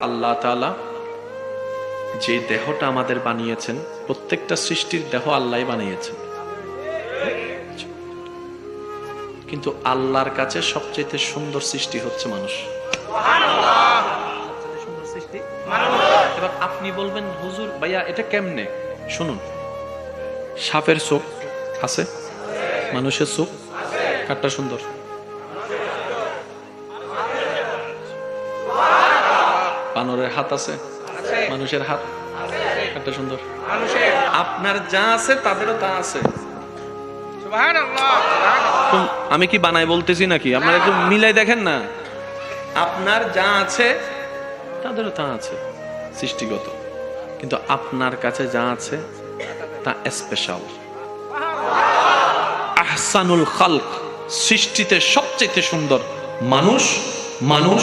আল্লাহ তাআলা যে দেহটা আমাদের বানিয়েছেন প্রত্যেকটা সৃষ্টির দেহ আল্লাহ বানিয়েছেন। কিন্তু আল্লাহর কাছে সবচেয়ে সুন্দর সৃষ্টি হচ্ছে মানুষ। এবার আপনি বলবেন হুজুর ভাইয়া এটা কেমনে? শুনুন। সাপের চোখ আছে মানুষের চোখ কাঠটা সুন্দর। বানরের হাত আছে মানুষের হাত। একটা সুন্দর। আপনার যা আছে তাদেরও তা আছে। আমি কি বানাই বলতেছি নাকি? আপনারা একটু মিলাই দেখেন না। আপনার যা আছে তাদেরও তা আছে সৃষ্টিগত। কিন্তু আপনার কাছে যা আছে তা স্পেশাল আহসানুল খালক সৃষ্টিতে সবচেয়ে সুন্দর মানুষ মানুষ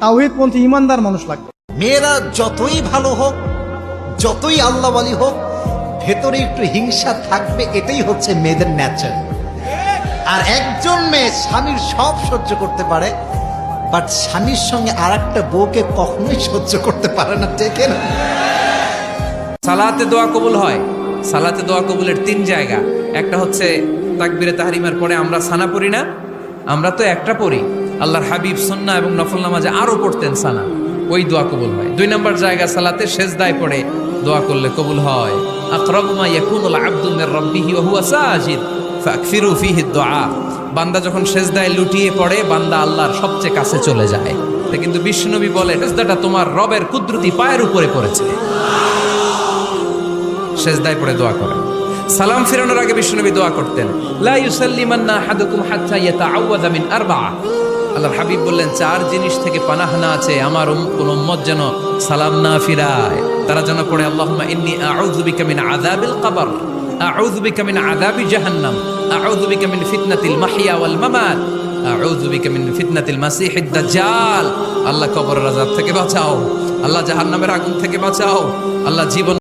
তাওহিদপন্থী ইমানদার মানুষ লাগবে। মেয়েরা যতই ভালো হোক যতই আল্লাহওয়ালি হোক ভেতরে একটু হিংসা থাকবে এটাই হচ্ছে মেয়েদের ন্যাচার আর একজন মেয়ে স্বামীর সব সহ্য করতে পারে বাট স্বামীর সঙ্গে আর একটা বউকে কখনোই সহ্য করতে পারে না ঠিক না? সালাতে দোয়া কবুল হয়। সালাতে দোয়া কবুলের তিন জায়গা। একটা হচ্ছে তাকবিরে তাহারিমার পরে আমরা সানা পড়ি না? আমরা তো একটা পড়ি। আল্লাহর হাবিব সন্না এবং নফল নামাজে আরও পড়তেন সানা ওই দোয়া কবুল হয়। দুই নম্বর জায়গা সালাতে শেষ দায় পড়ে দোয়া করলে কবুল হয়। বান্দা যখন সেজদায় লুটিয়ে পড়ে, বান্দা আল্লাহর সবচেয়ে কাছে চলে যায়। তা কিন্তু বিষ্ণুনবী বলে, সেজদাটা তোমার রবের কুদরতি পায়ের উপরে পড়েছে। সেজদায় পড়ে দোয়া করে সালাম ফিরানোর আগে বিষ্ণুনবী দোয়া করতেন। লা ইউসাল্লিমান্না আহাদুকুম হাত্তা ইয়াতাআওয়াযা মিন আরবা'a আল্লাহর হাবিব বললেন, চার জিনিস থেকে পানাহানা আছে, আমার কোন উম্মত যেন সালাম না ফিরায়। তারা যেন পড়ে আযাবি জাহান্নাম ফিতনাতিল মাহইয়া ওয়াল মামাত ফিতনাতিল মাসিহিদ দাজ্জাল। আল্লাহ কবরের থেকে বাঁচাও, আল্লাহ জাহান্নামের আগুন থেকে বাঁচাও, আল্লাহ জীবন